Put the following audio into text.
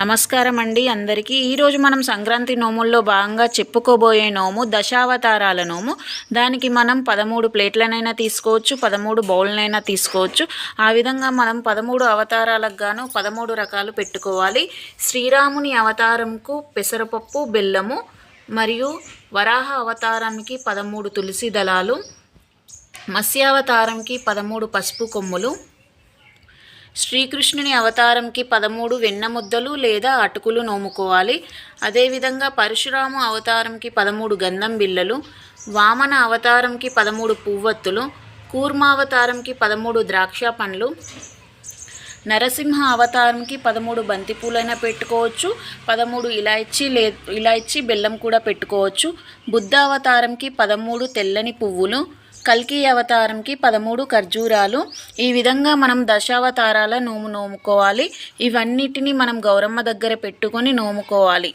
నమస్కారం అండి అందరికీ. ఈరోజు మనం సంక్రాంతి నోముల్లో భాగంగా చెప్పుకోబోయే నోము దశావతారాల నోము. దానికి మనం పదమూడు ప్లేట్లనైనా తీసుకోవచ్చు పదమూడు బౌల్నైనా తీసుకోవచ్చు. ఆ విధంగా మనం పదమూడు అవతారాలకు గాను పదమూడు రకాలు పెట్టుకోవాలి. శ్రీరాముని అవతారంకు పెసరపప్పు బెల్లము మరియు వరాహ అవతారానికి పదమూడు తులసి దళాలు మత్స్యావతారంకి పదమూడు పసుపు కొమ్ములు శ్రీకృష్ణుని అవతారంకి పదమూడు వెన్న ముద్దలు లేదా అటుకులు నోముకోవాలి. అదేవిధంగా పరశురాము అవతారంకి పదమూడు గంధం బిళ్ళలు వామన అవతారంకి పదమూడు పువ్వత్తులు కూర్మావతారంకి పదమూడు ద్రాక్ష పండ్లు నరసింహ అవతారంకి పదమూడు బంతిపూలైనా పెట్టుకోవచ్చు పదమూడు ఇలాయచి లే ఇలాయచి బెల్లం కూడా పెట్టుకోవచ్చు. బుద్ధ అవతారంకి పదమూడు తెల్లని పువ్వులు కల్కి అవతారంకి పదమూడు ఖర్జూరాలు. ఈ విధంగా మనం దశావతారాల నోము నోముకోవాలి. ఇవన్నిటిని మనం గౌరమ్మ దగ్గర పెట్టుకొని నోముకోవాలి.